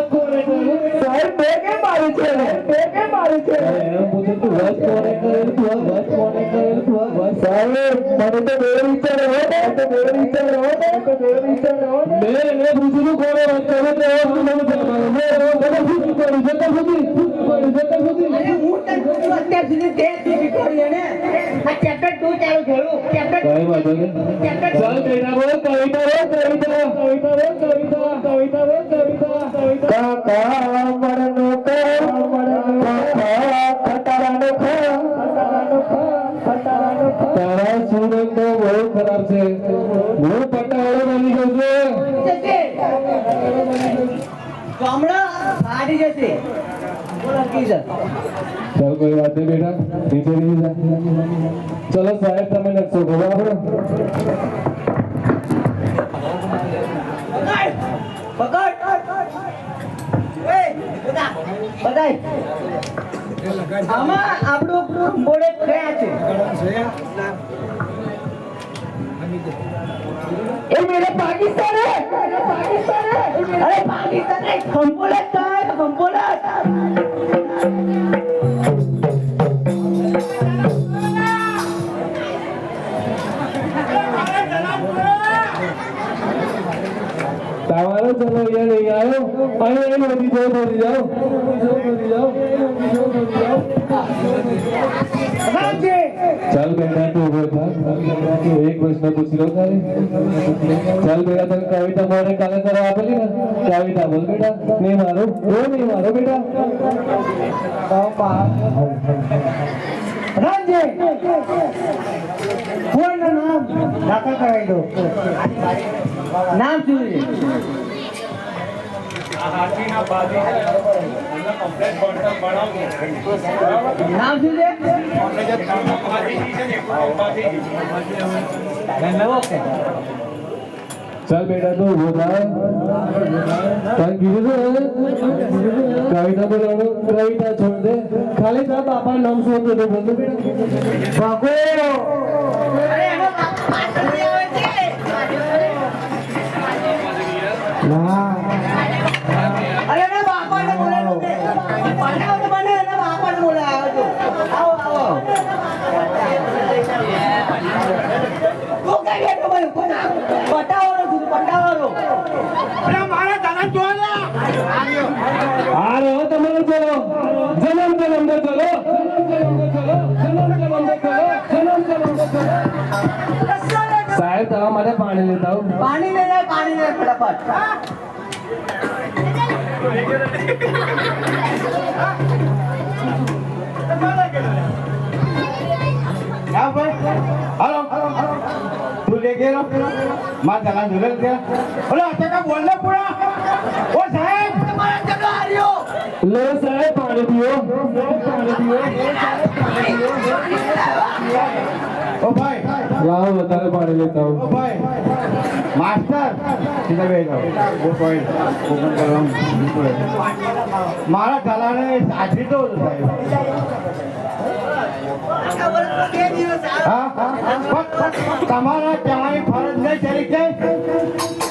સાહેબ બે કેમ મારી છે બે કેમ મારી છે તું વસ કોને કરેલું તું વસ કોને કરેલું તું વસ સાહેબ મને તો બે વિચાર હો મને તો બે વિચાર હો મને તો બે વિચાર હો મેં એને પૂછ્યું કોને વાત કરે તો એ મને જવાબ મેં એને પૂછ્યું કોને જતા સુધી જતા સુધી. અરે હું તને અત્યાર સુધી તે ટીવી કરી એને. આ ચેપ્ટર કઈ વાંધો નહીં. ચાલ બેટા બોલ કવિતા બોલ કવિતા. કવિતા બોલ કવિતા કવિતા બોલ કવિતા કવિતા કાકા મરનો કા ખટારાનો ખા ખટારાનો ખા ખટારાનો ખા તારા સુરત તો બહુ ખરાબ છે. હું પટાવાળો બની ગયો છું. ગામડા ફાડી જશે. બોલો કી છે ચાલ કોઈ વાત નહીં બેટા. નીચે નીચે ચલો સાહેબ, તમે લખશો. બરાબર? આમાં આપણું બોર્ડે ગયા છે એ મેરે પાકિસ્તાન હે! પાકિસ્તાન હે અરે વધી જાઓ વધી જાઓ વધી જાઓ વધી જાઓ. રામજી ચાલ બેટા તું ઊભો થા. એક પ્રશ્ન પૂછી લો તારે ચાલ બેટા તને કવિતા મારે કાલે કરવા આપેલી ને? કવિતા બોલ બેટા. નહીં મારો. ઓ નહીં મારો બેટા. નામ? દાખલ કરાવી દો. નામ શું છે? નામ શું છે? ચાલ બેટા તો ઊભો થા. તને કીધું છે કવિતા બોલાવો કવિતા છોડ દે. ખાલી તારા બાપા નામ શું હતું? બોલ બેટા. ભગો પટાવાળો છું, પટાવાળો. આ રહ્યો તમારો ચલો જન્મ જન્મ દે ચલો જન્મ જન્મ ચલો સાહેબ તમારા માટે પાણી લેતા પાણી લઈને પાણી લઈને ફટાફટ. માં त्याला धुरेल त्या अरे आता का बोलला पुरा ओ साहेब लो साहेब पाणी पियो पाणी पियो ओ भाई जाओ बताने पानी लेता हूँ ओ भाई मास्टर सीधा बैठ जाओ वो पॉइंट ओपन कर रहा हूँ मारा गला ने आज भी तो साहेब તમારા કહેવાની ફરજ નહીં તરીકે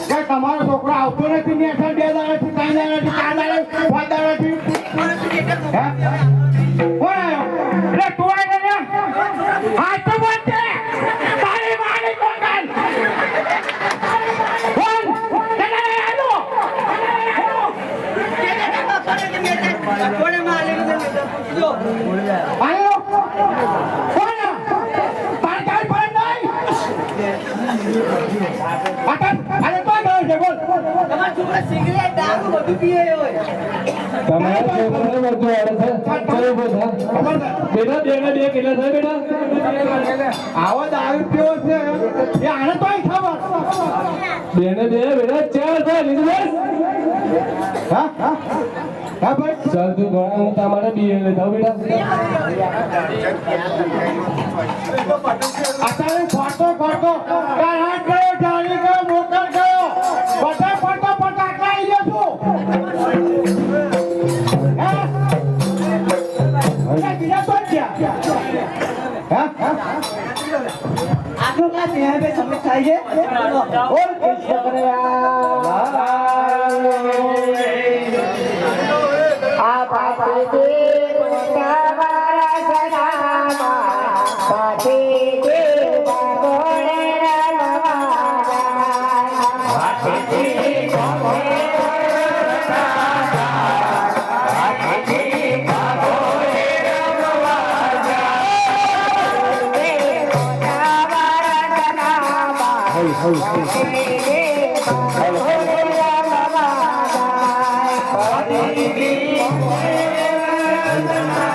કે? તમારો છોકરો આવતો નથી બે દાડાથી, ત્રણ દાડાથી, ચાર દાડાથી, પાંચ દાડાથી? થા બેટા બે કેટલા થાય બેટા આવો દારૂ પીવો છે એ આને તોય ખબર બે બે બેટા ચાર થાય લીધું બસ હા હા હા ભાઈ ચાલ તું ભણ હું તમારે બી લેતા બેટા અત્યારે ફોટો ફોટો તાર આટલું ક્યાં ત્યાં બે સમજ થાય છે? Thank you.